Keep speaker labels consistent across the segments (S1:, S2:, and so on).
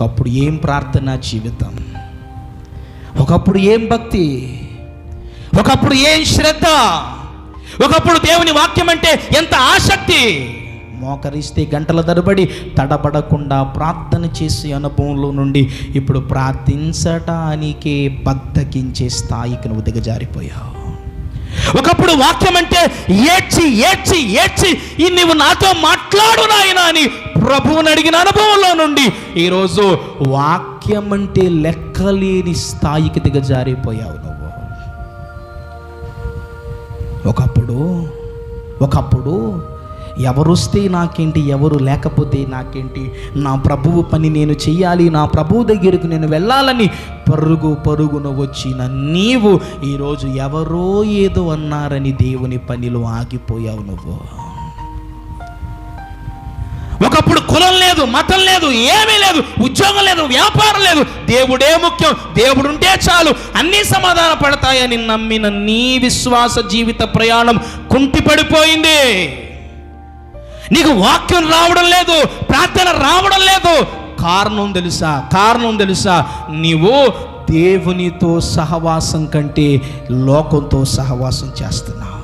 S1: ఒకప్పుడు ఏం ప్రార్థనా జీవితం? ఒకప్పుడు ఏం భక్తి? ఒకప్పుడు ఏం శ్రద్ధ? ఒకప్పుడు దేవుని వాక్యం అంటే ఎంత ఆసక్తి? మోకరిస్తే గంటల తరబడి తడబడకుండా ప్రార్థన చేసే అనుభవంలో నుండి ఇప్పుడు ప్రార్థించటానికే బద్దకించే స్థాయికి నువ్వు దిగజారిపోయావు. ఒకప్పుడు వాక్యం అంటే ఏడ్చి ఏడ్చి ఏడ్చి ఈ నువ్వు నాతో మాట్లాడు నాయన అని ప్రభువుని అడిగిన అనుభవంలో నుండి ఈరోజు వాక్యం అంటే లెక్కలేని స్థాయికి దిగజారిపోయావు నువ్వు. ఒకప్పుడు ఒకప్పుడు ఎవరొస్తే నాకేంటి ఎవరు లేకపోతే నాకేంటి? నా ప్రభువు పని నేను చెయ్యాలి నా ప్రభువు దగ్గరకు నేను వెళ్ళాలని పరుగు పరుగున వచ్చిన నీవు ఈరోజు ఎవరో ఏదో అన్నారని దేవుని పనిలో ఆగిపోయావు నువ్వు. ఒకప్పుడు కులం లేదు మతం లేదు ఏమీ లేదు ఉద్యోగం లేదు వ్యాపారం లేదు. దేవుడే ముఖ్యం దేవుడు ఉంటే చాలు. అన్నీ సమాధాన పడతాయని నమ్మిన నీ విశ్వాస జీవిత ప్రయాణం కుంటిపడిపోయింది. నీకు వాక్యం రావడం లేదు ప్రార్థన రావడం లేదు. కారణం తెలుసా? కారణం తెలుసా? నీవు దేవునితో సహవాసం కంటే లోకంతో సహవాసం చేస్తున్నావు.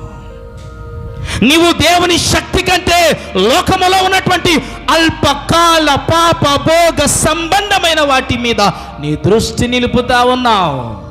S1: నీవు దేవుని శక్తి కంటే లోకములో ఉన్నటువంటి అల్పకాల పాప భోగ సంబంధమైన వాటి మీద నీ దృష్టి నిలుపుతా ఉన్నావు.